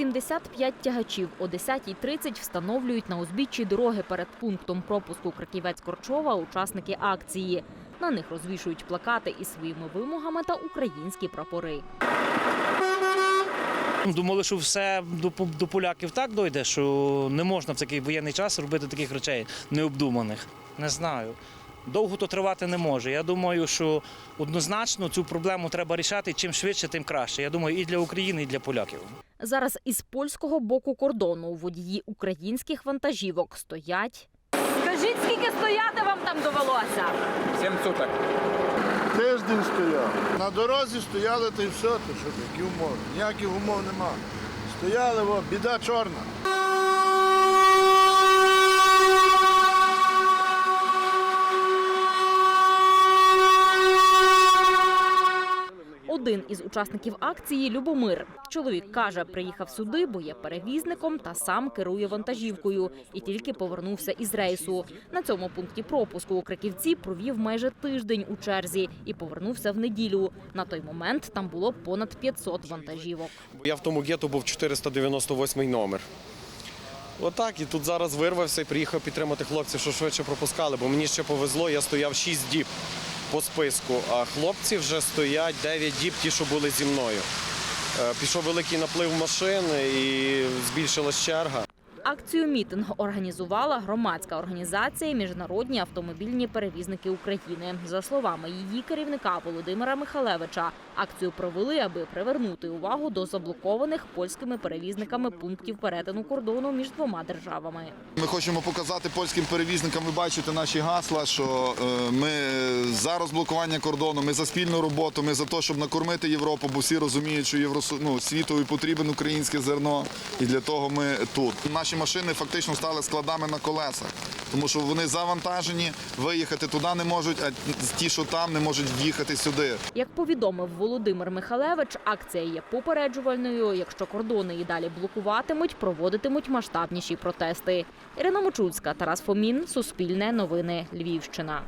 75 тягачів о 10.30 встановлюють на узбіччі дороги перед пунктом пропуску Краківець-Корчова учасники акції. На них розвішують плакати із своїми вимогами та українські прапори. Думали, що все до, поляків так дойде, що не можна в такий воєнний час робити таких речей необдуманих. Не знаю. Довго то тривати не може. Я думаю, що однозначно цю проблему треба рішати. Чим швидше, тим краще. Я думаю, і для України, і для поляків. Зараз із польського боку кордону водії українських вантажівок стоять. Скажіть, скільки стояти вам там довелося? 7 суток. Тиждень стояв. На дорозі стояли та й все, то що які умови. Ніяких умов нема. Стояли, о, біда чорна. Один із учасників акції Любомир. Чоловік каже, приїхав сюди, бо є перевізником та сам керує вантажівкою і тільки повернувся із рейсу. На цьому пункті пропуску у Краківці провів майже тиждень у черзі і повернувся в неділю. На той момент там було понад 500 вантажівок. Я в тому гету був 498 номер. Отак, і тут зараз вирвався і приїхав підтримати хлопців, що швидше пропускали, бо мені ще повезло, я стояв 6 діб по списку, а хлопці вже стоять 9 діб, ті, що були зі мною. Е, Пішов великий наплив машин і збільшилась черга. Акцію мітинг організувала громадська організація Міжнародні автомобільні перевізники України. За словами її керівника Володимира Михалевича, акцію провели, аби привернути увагу до заблокованих польськими перевізниками пунктів перетину кордону між двома державами. Ми хочемо показати польським перевізникам. Ви бачите наші гасла, що е, ми за розблокування кордону, ми за спільну роботу, ми за те, щоб накормити Європу, бо всі розуміють, що євросу... ну, світові потрібен українське зерно, і для того ми тут. Наші машини фактично стали складами на колесах, тому що вони завантажені, виїхати туди не можуть, а ті, що там, не можуть в'їхати сюди. Як повідомив Володимир Михалевич, акція є попереджувальною. Якщо кордони і далі блокуватимуть, проводитимуть масштабніші протести. Ірина Мочульська, Тарас Фомін, Суспільне новини, Львівщина.